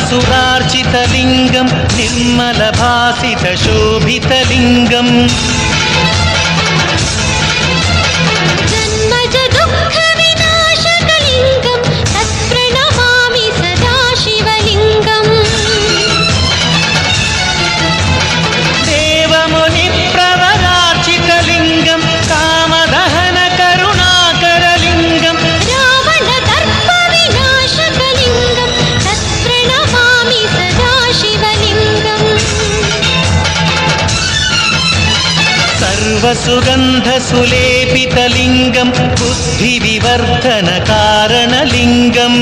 సురార్చితలింగం Nirmala సర్వసుగంధసులేపితలింగం బుద్ధివివర్ధన కారణలింగం.